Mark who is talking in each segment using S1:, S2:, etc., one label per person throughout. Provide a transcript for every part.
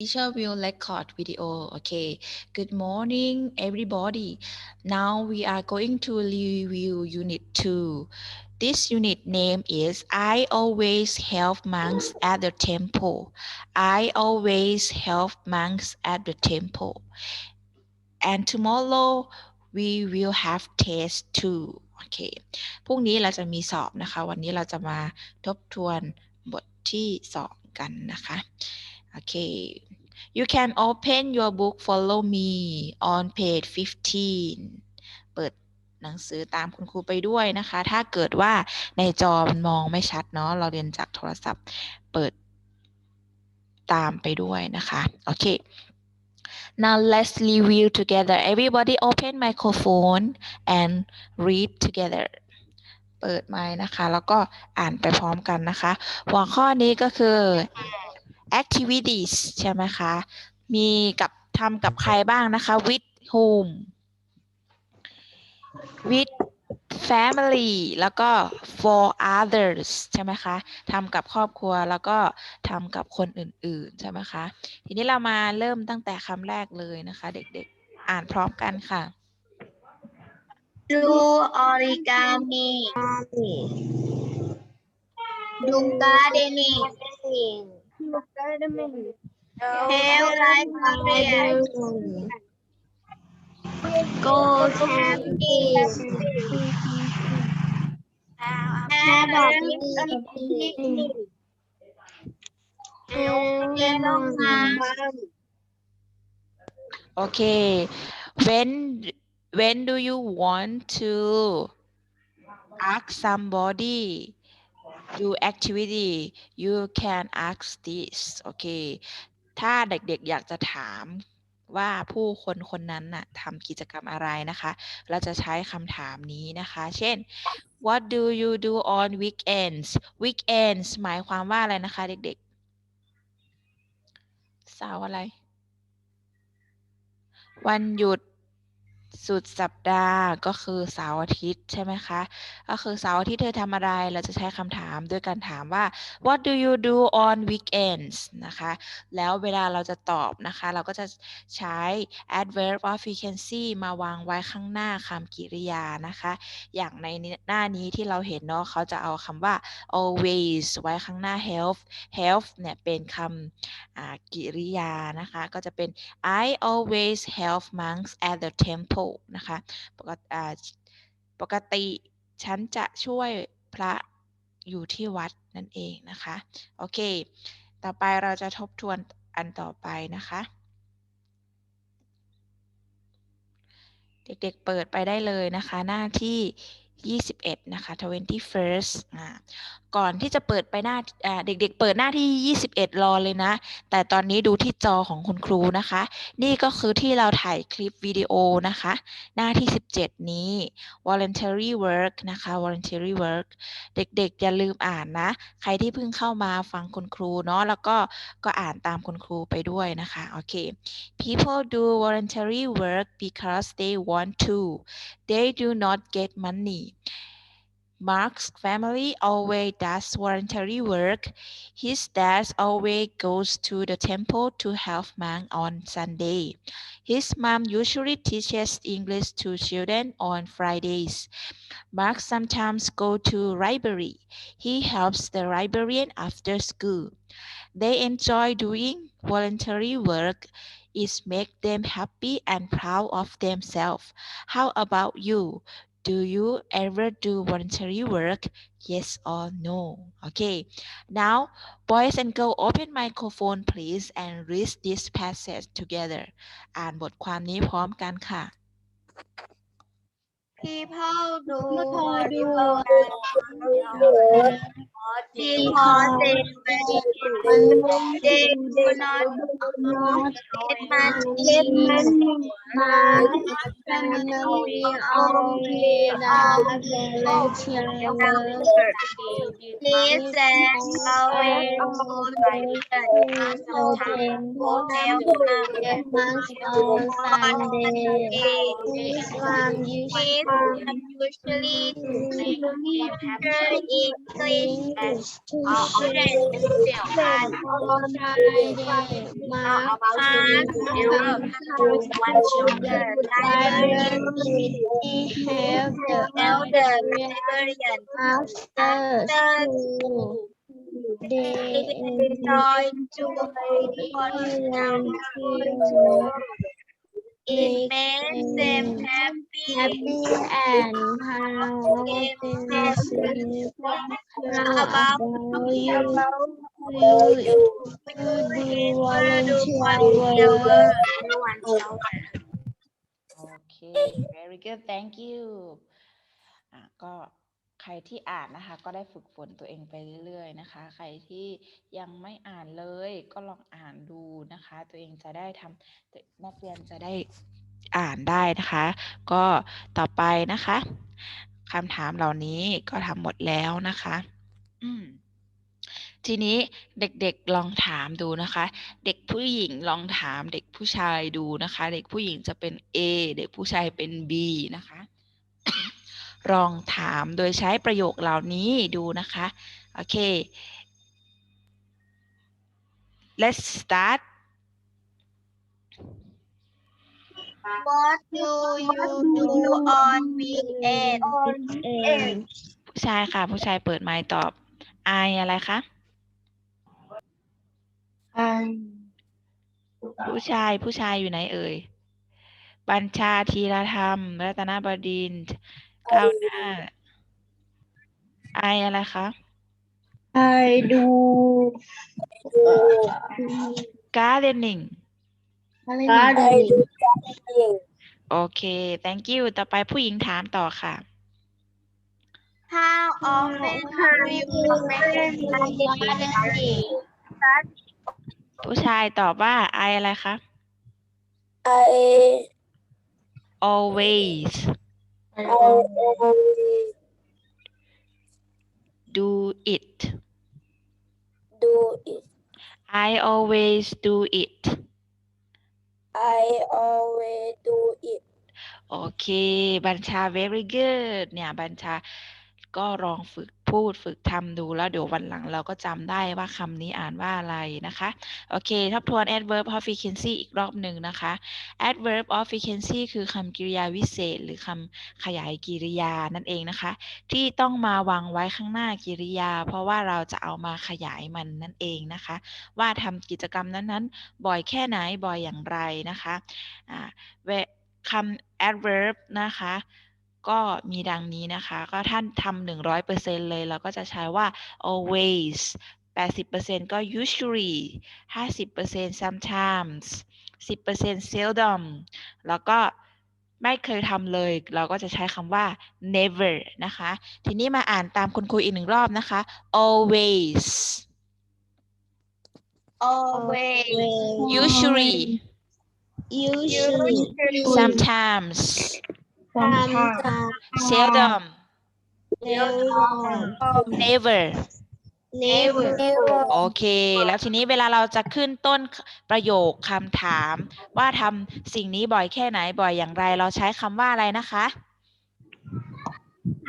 S1: Teacher will record video. Okay. Good morning, everybody. Now we are going to review Unit 2. This unit name is I always help monks at the temple. I always help monks at the temple. And tomorrow we will have test too. โอเค พรุ่งนี้เราจะมีสอบนะคะ วันนี้เราจะมาทบทวนบทที่สองกันนะคะ โอเค you can open your book follow me on page 15 เปิดหนังสือตามคุณครูไปด้วยนะคะ ถ้าเกิดว่าในจอมันมองไม่ชัดเนาะ เราเรียนจากโทรศัพท์ เปิดตามไปด้วยนะคะ โอเค now let's review together everybody open microphone and read together เปิดไมค์นะคะ แล้วก็อ่านไปพร้อมกันนะคะ หัวข้อนี้ก็คือ activities ใช่ไหมคะ มีกับทำกับใครบ้างนะคะ with whom with family แล้วก็ for others ใช่ไหมคะทำกับครอบครัวแล้วก็ทำกับคนอื่น ๆ ใช่ไหมคะ ทีนี้เรามาเริ่มตั้งแต่คำแรกเลยนะคะ เด็กๆ อ่านพร้อมกันค่ะ
S2: do origami do gardening help like career go camping have a picnic help long arm
S1: Okay. When when do you want to ask somebody do activity you can ask this โอเค ถ้าเด็กๆอยากจะถามว่าผู้คนคนนั้นน่ะทำกิจกรรมอะไรนะคะ เราจะใช้คำถามนี้นะคะ เช่น what do you do on weekends weekends หมายความว่าอะไรนะคะ เด็กๆ สาร์อะไร วันหยุด สุดสัปดาห์ก็คือเสาร์อาทิตย์ใช่ไหมคะ ก็คือเสาร์อาทิตย์เธอทำอะไร เราจะใช้คำถามด้วยการถามว่า what do you do on weekends นะคะ แล้วเวลาเราจะตอบนะคะ เราก็จะใช้ adverb of frequency มาวางไว้ข้างหน้าคำกริยานะคะ อย่างในหน้านี้ที่เราเห็นเนาะเขาจะเอาคำว่า always ไว้ข้างหน้า help help เนี่ยเป็นคำกริยานะคะ ก็จะเป็น I always help monks at the temple นะคะปกติปกติฉันจะช่วยพระอยู่ที่วัดนั่นเองนะคะ โอเค ต่อไปเราจะทบทวนอันต่อไปนะคะ เด็กๆเปิดไปได้เลยนะคะ หน้าที่ 21 นะคะ 21st อ่า ก่อนที่จะเปิดไปหน้าเด็กๆ เปิดหน้าที่ 21 รอเลยนะ แต่ตอนนี้ดูที่จอของคุณครูนะคะ นี่ก็คือที่เราถ่ายคลิปวิดีโอนะคะ หน้าที่ 17 นี้ voluntary work นะคะ voluntary work เด็กๆ อย่าลืมอ่านนะ ใครที่เพิ่งเข้ามาฟังคุณครูเนาะแล้วก็ก็อ่านตามคุณครูไปด้วยนะคะ โอเค people do voluntary work because they want to they do not get money Mark's family always does voluntary work. His dad always goes to the temple to help monk on Sunday. His mom usually teaches English to children on Fridays. Mark sometimes go to library. He helps the librarian after school. They enjoy doing voluntary work. It makes them happy and proud of themselves. How about you? Do you ever do voluntary work? Yes or no? Okay. Now, boys and girls, open microphone please and read this passage together. อ่านบทความนี้พร้อมกันค่ะ
S2: people do
S3: People Do
S2: because they they do not get money
S3: family only
S2: Please and always go to hotel
S3: on Sunday. This one
S2: Please
S3: usually
S2: usually teacher English orange เสี่ยวพาน
S3: Friday Mark
S2: Mark Zero One sugar library
S3: He have the
S2: elder librarian
S3: after school they
S2: enjoy to It makes them happy,
S3: happy and happy.
S2: about
S3: you. You do volunteer work.
S1: Okay, very good. Thank you. Uh, ก็ ใครที่อ่านนะคะ ก็ได้ฝึกฝนตัวเองไปเรื่อยๆนะคะ ใครที่ยังไม่อ่านเลยก็ลองอ่านดูนะคะ ตัวเองจะได้ทำนักเรียนจะได้อ่านได้นะคะ ก็ต่อไปนะคะคำถามเหล่านี้ก็ทำหมดแล้วนะคะ อืมทีนี้เด็กๆลองถามดูนะคะ เด็กผู้หญิงลองถามเด็กผู้ชายดูนะคะ เด็กผู้หญิงจะเป็น A เด็กผู้ชายเป็น B นะคะ ลองถามโดยใช้ประโยคเหล่านี้ดูนะคะ โอเค let's start
S2: What do you do on weekend?
S1: ผู้ชายค่ะ ผู้ชายเปิดไมค์ตอบ I อะไรคะผู้ชายผู้ชายอยู่ไหนเอ่ย บัญชาธีรธรรม รัตนบดินทร์ ก้าวหน้า I อะไรคะ
S3: I do
S1: gardening
S3: gardening
S1: โอเค thank you ต่อไปผู้หญิงถามต่อค่ะ
S2: How often do you spend
S3: gardening
S1: ผู้ชายตอบว่า I อะไรคะ
S4: I
S1: always do it
S4: do it.
S1: I always do it
S4: I always do it.
S1: โอเค บัญชา very good เนี่ย บัญชา ก็ลองฝึก พูดฝึกทำดูแล้วเดี๋ยววันหลังเราก็จำได้ว่าคำนี้อ่านว่าอะไรนะคะ โอเค ทบทวน adverb of frequency อีกรอบหนึ่งนะคะ adverb of frequency คือคำกริยาวิเศษ หรือคำขยายกริยานั่นเองนะคะ ที่ต้องมาวางไว้ข้างหน้ากริยา เพราะว่าเราจะเอามาขยายมันนั่นเองนะคะ ว่าทำกิจกรรมนั้นๆ บ่อยแค่ไหนบ่อยอย่างไรนะคะอ่าเวคำ adverb นะคะ ก็มีดังนี้นะคะ ก็ท่านทำหนึ่งร้อยเปอร์เซ็นเลย เราก็จะใช้ว่า always แปดสิบเปอร์เซ็นก็ usually ห้าสิบเปอร์เซ็น sometimes สิบเปอร์เซ็น seldom แล้วก็ไม่เคยทำเลย เราก็จะใช้คำว่า never นะคะ ทีนี้มาอ่านตามคุณครูอีกหนึ่งรอบนะคะ always
S2: always
S1: usually
S3: usually
S1: sometimes
S3: sometimes
S1: seldom never
S3: never
S1: โอเค แล้วทีนี้เวลาเราจะขึ้นต้นประโยคคำถาม ว่าทำสิ่งนี้บ่อยแค่ไหนบ่อยอย่างไร เราใช้คำว่าอะไรนะคะ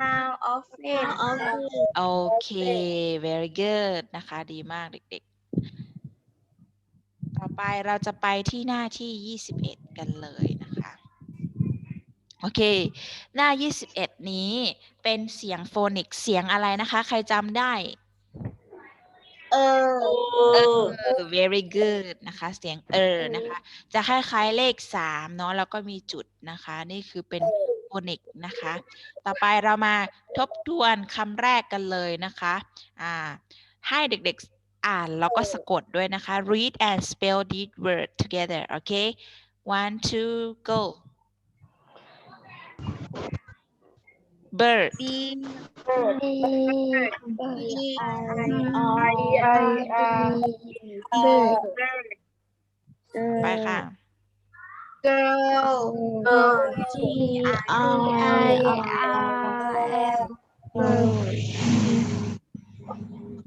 S2: how often
S3: often
S1: โอเค very good นะคะ ดีมากเด็กๆ ต่อไปเราจะไปที่หน้าที่ 21 กันเลยนะคะ โอเค หน้า 21 นี้เป็นเสียงโฟนิกส์เสียงอะไรนะคะ ใครจำได้
S2: เออ
S1: เออ very good นะคะ เสียงเออนะคะ จะคล้ายๆเลขสามเนาะแล้วก็มีจุดนะคะ นี่คือเป็นโฟนิกนะคะ ต่อไปเรามาทบทวนคำแรกกันเลยนะคะ อ่า ให้เด็กๆอ่านแล้วก็สะกดด้วยนะคะ read and spell these words together โอเค one two go bird
S2: B
S3: bird
S2: E
S3: I bird
S1: ไปค่ะ
S2: girl
S3: G I R L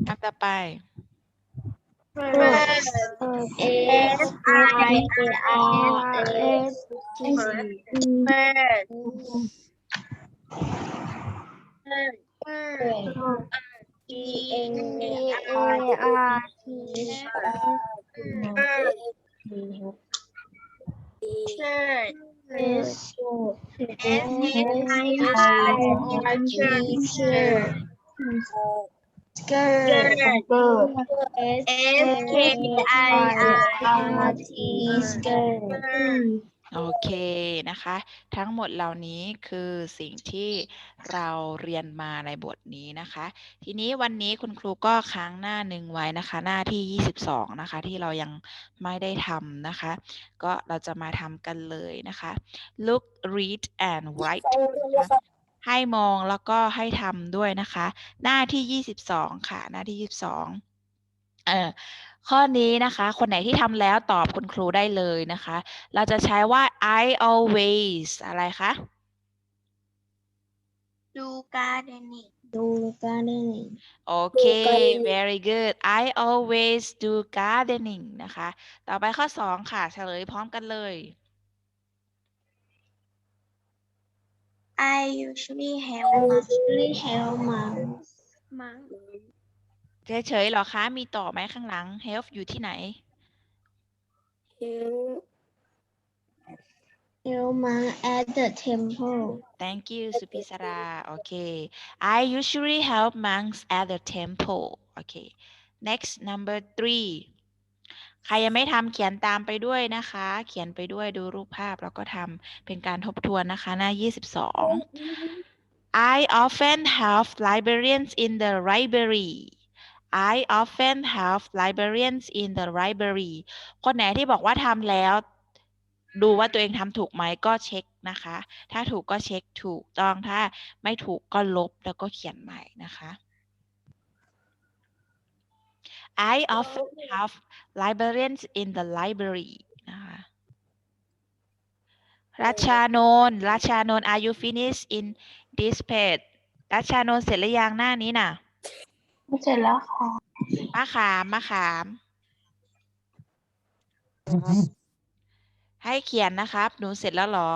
S1: คำต่อไป
S2: bird
S3: S I R S T
S2: shirt
S3: S
S2: S I R T shirt
S3: skirt. S
S2: K I R
S3: T skirt
S1: โอเคนะคะ ทั้งหมดเหล่านี้คือสิ่งที่เราเรียนมาในบทนี้นะคะ ทีนี้วันนี้คุณครูก็ค้างหน้าหนึ่งไว้นะคะ หน้าที่ 22 นะคะ ที่เรายังไม่ได้ทำนะคะ ก็เราจะมาทำกันเลยนะคะ look read and write นะคะให้มองแล้วก็ให้ทำด้วยนะคะ หน้าที่ 22 ค่ะ หน้าที่ 22เออ ข้อนี้นะคะ คนไหนที่ทำแล้วตอบคุณครูได้เลยนะคะ เราจะใช้ว่า I always อะไรคะ
S2: do gardening
S3: ดูการเล่น
S1: โอเค
S4: gardening
S1: very good I always do gardening นะคะ ต่อไปข้อ 2 ค่ะเฉลยพร้อมกันเลย
S2: I usually help
S3: I
S2: mom
S3: usually help mom
S2: มัง
S1: เฉยๆเหรอคะ มีต่อไหมข้างหลัง help อยู่ที่ไหน
S3: help mom at the temple
S1: Thank you สุพิสราโอเค I usually help monks at the temple โอเค next number three ใครยังไม่ทำเขียนตามไปด้วยนะคะ เขียนไปด้วยดูรูปภาพแล้วก็ทำเป็นการทบทวนนะคะ หน้า 22 I often help librarians in the library I often help librarians in the library คนไหนที่บอกว่าทำแล้ว ดูว่าตัวเองทำถูกไหมก็เช็คนะคะ ถ้าถูกก็เช็คถูกต้อง ถ้าไม่ถูกก็ลบแล้วก็เขียนใหม่นะคะ I often have librarians in the library นะคะรัชานนท์รัชานนท์ are you finished in this page รัชานนท์เสร็จหรือยังหน้านี้น่ะ
S3: เสร็จแล้วค่ะ
S1: มะขามมะขาม ให้เขียนนะครับ หนูเสร็จแล้วเหรอ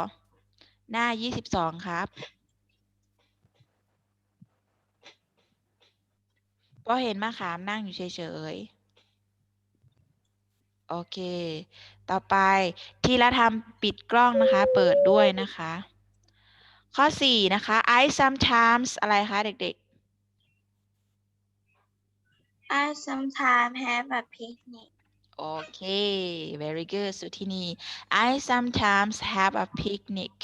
S1: หน้า22ครับก็เห็นมะขามนั่งอยู่เฉยๆ โอเค ต่อไปทีละทำปิดกล้องนะคะ เปิดด้วยนะคะ ข้อ4นะคะ I sometimes อะไรคะเด็ก
S2: I sometimes have a picnic
S1: Okay, very good สุทินี I sometimes have a picnic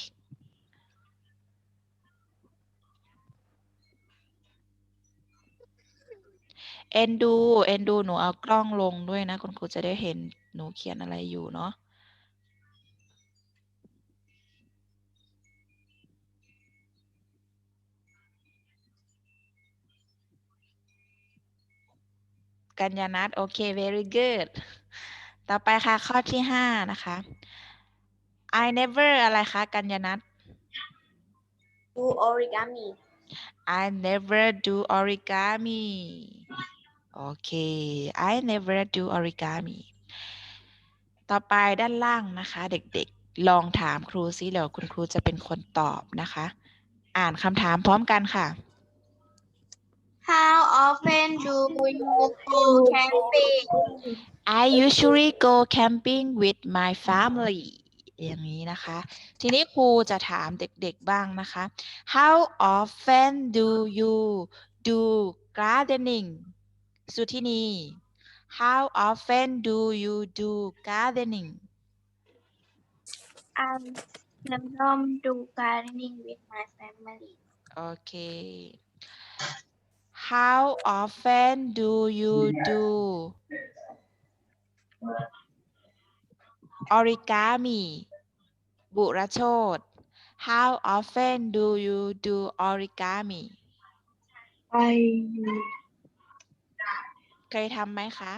S1: เอ็นดูเอ็นดูหนูเอากล้องลงด้วยนะ คุณครูจะได้เห็นหนูเขียนอะไรอยู่เนาะ กัญญานัทโอเค very good ต่อไปค่ะ ข้อที่ห้านะคะ I never อะไรคะกัญญานัท
S2: do origami
S1: I never do origami โอเค I never do origami ต่อไปด้านล่างนะคะ เด็กๆ ลองถามครูซิเดี๋ยวคุณครูจะเป็นคนตอบนะคะ อ่านคำถามพร้อมกันค่ะ
S2: How often do you go camping
S1: I usually go camping with my family อย่างนี้นะคะ ทีนี้ครูจะถามเด็กๆบ้างนะคะ How often do you do gardening สุทินี How often do you do gardening
S2: I seldom do gardening with my family
S1: โอเค How often do you do origami บุรโชต How often do you do origami
S3: ไป
S1: เคยทำไหมคะ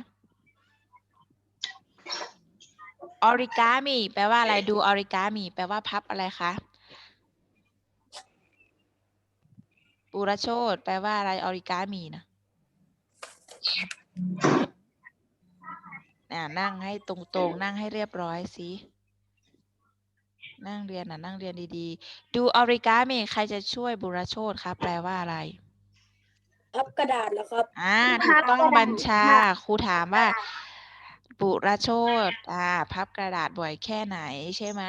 S1: origami แปลว่าอะไรดู origami แปลว่าพับอะไรคะ ปุรโชตแปลว่าอะไร origami นะน่ะนั่งให้ตรงๆ นั่งให้เรียบร้อยสิ นั่งเรียนนะนั่งเรียนดีๆ ดู origami ใครจะช่วยบุรโชตคะแปลว่าอะไร
S4: พับกระดาษเหรอครับ
S1: อ่า
S2: พั
S1: ถูก
S2: บ
S1: ต้อง
S2: กระดาษ
S1: บัญชา ครูถามว่า บุรโชตอ่า พับกระดาษบ่อยแค่ไหนใช่ไหม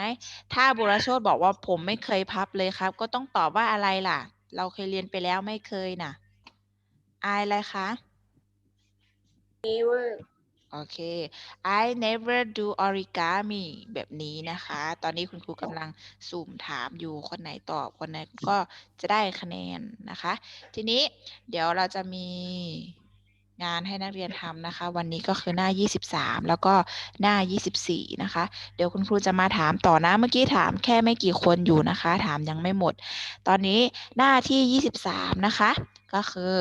S1: ถ้าบุรโชตบอกว่าผมไม่เคยพับเลยครับ ก็ต้องตอบว่าอะไรล่ะ เราเคยเรียนไปแล้วไม่เคยน่ะอายอะไรคะ
S4: never
S1: โอเค I never do origami แบบนี้นะคะ ตอนนี้คุณครูกำลังสุ่มถามอยู่คนไหนตอบคนไหนก็จะได้คะแนนนะคะ ทีนี้เดี๋ยวเราจะมี งานให้นักเรียนทำนะคะ วันนี้ก็คือหน้า 23 แล้วก็หน้า 24 นะคะ เดี๋ยวคุณครูจะมาถามต่อนะเมื่อกี้ถามแค่ไม่กี่คนอยู่นะคะ ถามยังไม่หมด ตอนนี้หน้าที่ 23 นะคะ ก็คือ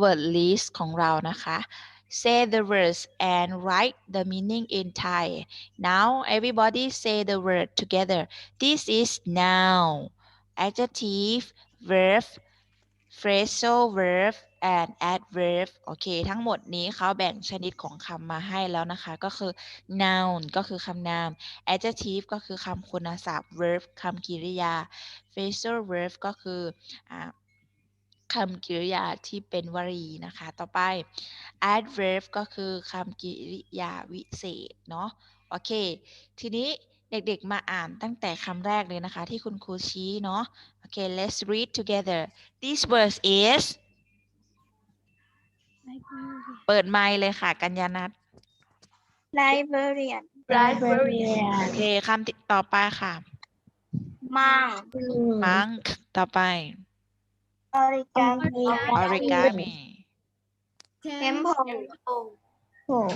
S1: word list ของเรานะคะ say the words and write the meaning in Thai now everybody say the word together this is noun adjective verb phrasal verb and adverb โอเค ทั้งหมดนี้เขาแบ่งชนิดของคำมาให้แล้วนะคะ ก็คือ noun ก็คือคำนาม adjective ก็คือคำคุณศัพท์ verb คำกริยา phrasal verb ก็คืออคำกริยาที่เป็นวลีนะคะ ต่อไป adverb ก็คือคำกริยาวิเศษเนาะ โอเค ทีนี้เด็กๆ มาอ่านตั้งแต่คำแรกเลยนะคะ ที่คุณครูชี้เนาะ โอเค let's read together this word is เปิดไมค์เลยค่ะ กัญญานัท
S2: librarian
S3: librarian
S1: โอเคคำติต่อไปค่ะ
S2: monk
S1: monk ต่อไป
S2: origami
S1: origami
S2: temple
S3: Oh,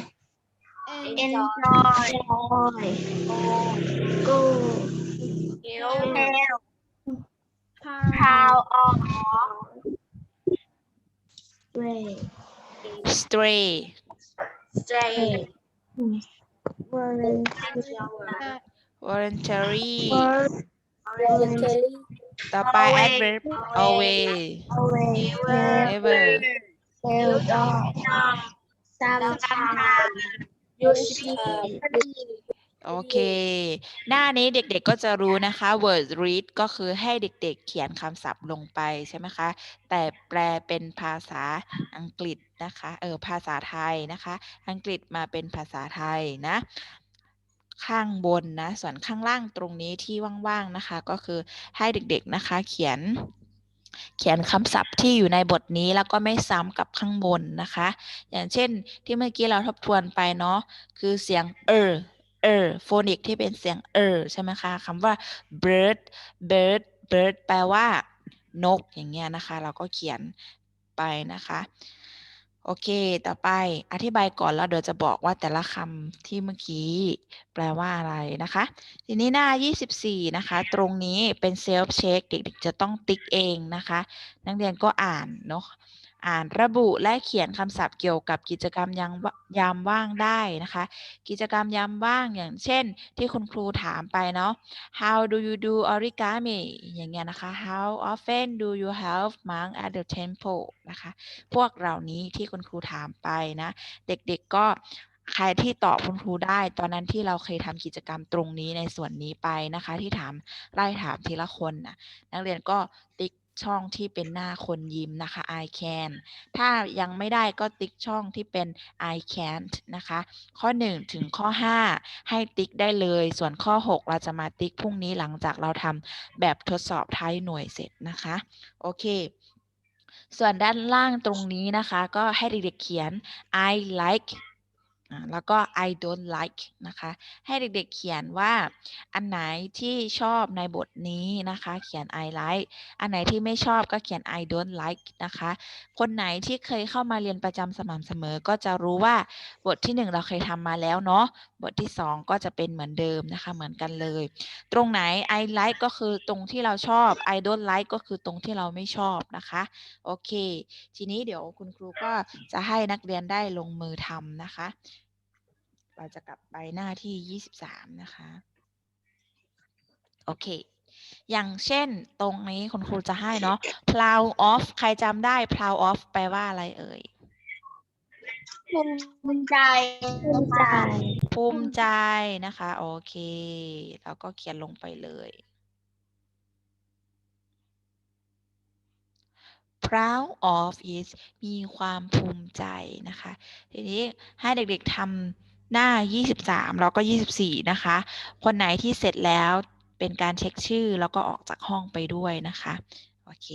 S2: enjoy
S3: boy.
S2: go help proud of
S3: Ray.
S1: stray
S2: stray
S3: Volunteer.
S1: voluntary
S4: voluntary
S1: ต่อไป
S2: Always
S1: adverb always
S3: Always.
S1: never
S3: Seldom. Sometimes.
S4: usually
S1: โอเค หน้านี้เด็กๆก็จะรู้นะคะ word read ก็คือให้เด็กๆเขียนคำศัพท์ลงไปใช่ไหมคะ แต่แปลเป็นภาษาอังกฤษนะคะ เออ ภาษาไทยนะคะ อังกฤษมาเป็นภาษาไทยนะ ข้างบนนะ ส่วนข้างล่างตรงนี้ที่ว่างๆนะคะ ก็คือให้เด็กๆนะคะ เขียน เขียนคำศัพท์ที่อยู่ในบทนี้แล้วก็ไม่ซ้ำกับข้างบนนะคะ อย่างเช่นที่เมื่อกี้เราทบทวนไปเนาะ คือเสียงเออ เออโฟนิกที่เป็นเสียงเออใช่ไหมคะคำว่า bird bird bird แปลว่า นกอย่างเงี้ยนะคะ เราก็เขียนไปนะคะ โอเค ต่อไปอธิบายก่อนแล้วเดี๋ยวจะบอกว่าแต่ละคำที่เมื่อกี้ แปลว่าอะไรนะคะ ทีนี้หน้า 24 นะคะ ตรงนี้เป็นเซลฟ์เช็คเด็กๆจะต้องติ๊กเองนะคะ นักเรียนก็อ่านเนาะ อ่านระบุและเขียนคำศัพท์เกี่ยวกับกิจกรรมยามวายามว่างได้นะคะ กิจกรรมยามว่างอย่างเช่น ที่คุณครูถามไปเนาะ how do you do origami อย่างเงี้ยนะคะ how often do you help monk at the temple นะคะ พวกเหล่านี้ที่คุณครูถามไปนะ เด็กๆก็ใครที่ตอบคุณครูได้ ตอนนั้นที่เราเคยทำกิจกรรมตรงนี้ในส่วนนี้ไปนะคะ ที่ถามไล่ถามทีละคนนะนักเรียนก็ติ๊ก ช่องที่เป็นหน้าคนยิ้มนะคะ I can ถ้ายังไม่ได้ก็ติ๊กช่องที่เป็น I can't นะคะ ข้อ 1 ถึงข้อ 5 ให้ติ๊กได้เลย ส่วนข้อ 6 เราจะมาติ๊กพรุ่งนี้หลังจากเราทำแบบทดสอบท้ายหน่วยเสร็จนะคะ โอเค ส่วนด้านล่างตรงนี้นะคะ ก็ให้เด็กๆเขียน I like แล้วก็ I don't like นะคะ ให้เด็กๆเขียนว่าอันไหนที่ชอบในบทนี้นะคะ เขียน I like อันไหนที่ไม่ชอบก็เขียน I don't like นะคะ คนไหนที่เคยเข้ามาเรียนประจำสม่ำเสมอ ก็จะรู้ว่าบทที่ 1 เราเคยทำมาแล้วเนาะ บทที่ 2 ก็จะเป็นเหมือนเดิมนะคะ เหมือนกันเลย ตรงไหน I like ก็คือตรงที่เราชอบ I don't like ก็คือตรงที่เราไม่ชอบนะคะ โอเค ทีนี้เดี๋ยวคุณครูก็จะให้นักเรียนได้ลงมือทำนะคะ เราจะกลับไปหน้าที่ 23 นะคะ โอเค อย่างเช่นตรงนี้คุณครูจะให้เนาะ proud of ใครจำได้ proud of แปลว่าอะไรเอ่ย
S2: ภูมิใจ
S3: ภูมิใจ
S1: ภูมิใจนะคะ โอเค แล้วก็เขียนลงไปเลย proud of it มีความภูมิใจนะคะ ทีนี้ให้เด็กๆทำ หน้า 23 แล้วก็ 24 นะคะ คนไหนที่เสร็จแล้วเป็นการเช็คชื่อแล้วก็ออกจากห้องไปด้วยนะคะ โอเค